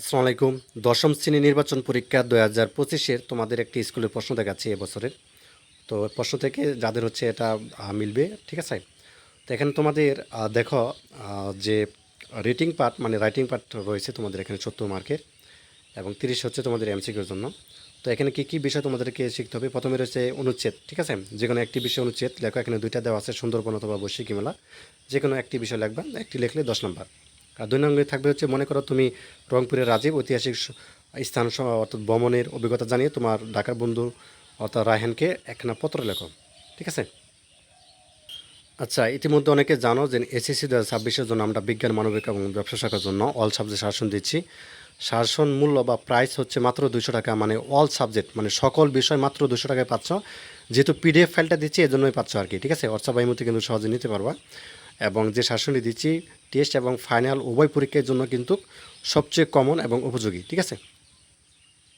আসসালামু আলাইকুম। দশম শ্রেণি নির্বাচন পরীক্ষা দু হাজার পঁচিশের তোমাদের একটি স্কুলের প্রশ্ন দেখাচ্ছি এবছরের তো প্রশ্ন থেকে যাদের হচ্ছে এটা মিলবে, ঠিক আছে? তো এখানে তোমাদের দেখো যে রিটিং পার্ট মানে রাইটিং পার্ট রয়েছে তোমাদের এখানে সত্তর মার্কের এবং তিরিশ হচ্ছে তোমাদের এমসিকিউর জন্য। তো এখানে কী কী বিষয় তোমাদেরকে শিখতে হবে? প্রথমে রয়েছে অনুচ্ছেদ, ঠিক আছে? যে কোনো একটি বিষয় অনুচ্ছেদ লেখো, এখানে দুইটা দেওয়া আছে, সুন্দরবন অথবা বৈশাখী মেলা যে কোনো একটি বিষয় লিখবা, একটি লেখলে দশ নম্বর। আর দুই নম্বরে থাকবে হচ্ছে, মনে করো তুমি রংপুরের রাজীব ঐতিহাসিক স্থান অর্থাৎ ভ্রমণের অভিজ্ঞতা জানিয়ে তোমার ঢাকার বন্ধু অর্থাৎ রায়হানকে একখানা পত্র লেখো। ঠিক আছে? আচ্ছা ইতিমধ্যে অনেকে জানো যে এসএসসি দু হাজার জন্য আমরা বিজ্ঞান, মানবিক এবং ব্যবসা শাখার জন্য অল সাবজেক্ট শাসন দিচ্ছি। শাসন মূল্য বা প্রাইস হচ্ছে মাত্র দুশো টাকা মানে অল সাবজেক্ট মানে সকল বিষয় মাত্র দুশো টাকায় পাচ্ছ। যেহেতু পিডিএফ ফাইলটা দিচ্ছি, এজন্যই পাচ্ছ আর কি, ঠিক আছে? হোয়াটসঅ্যাপ মধ্যে কিন্তু সহজে নিতে পারবা। এবং যে শাসনটি দিচ্ছি টেস্ট এবং ফাইনাল উভয় পরীক্ষার জন্য কিন্তু সবচেয়ে কমন এবং উপযোগী, ঠিক আছে?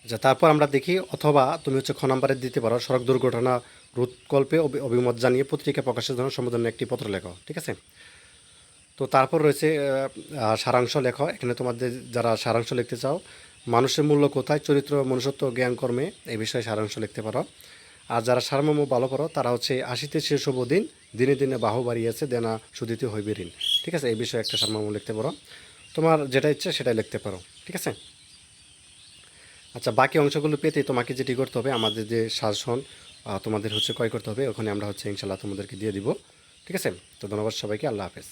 আচ্ছা তারপর আমরা দেখি, অথবা তুমি হচ্ছে খ নাম্বারে দিতে পারো, সড়ক দুর্ঘটনা রোধকল্পে অভিমত জানিয়ে পত্রিকা প্রকাশের জন্য সম্বোধনে একটি পত্র লেখো, ঠিক আছে? তো তারপর রয়েছে সারাংশ লেখো, এখানে তোমাদের যারা সারাংশ লিখতে চাও, মানুষের মূল্য কোথায়, চরিত্র, মনুষ্যত্ব, জ্ঞান, কর্মে, এই বিষয়ে সারাংশ লিখতে পারো। আর যারা সারমর্ম ভালো করো, তারা হচ্ছে আশিতে শেষ দিন, দিনে দিনে বাহু বাড়িয়েছে, দেনা সুদিতে হইবে ঋণ। ঠিক আছে? এই বিষয়ে একটা সারমর্ম লিখতে পারো। তোমার যেটা ইচ্ছে সেটাই লিখতে পারো। ঠিক আছে? আচ্ছা বাকি অংশগুলো পেতে তোমাকে যেটি করতে হবে, আমাদের যে শাসন তোমাদের হচ্ছে ক্রয় করতে হবে, ওখানে আমরা হচ্ছে ইনশাল্লাহ তোমাদেরকে দিয়ে দিব। ঠিক আছে? তো ধন্যবাদ সবাইকে, আল্লাহ হাফেজ।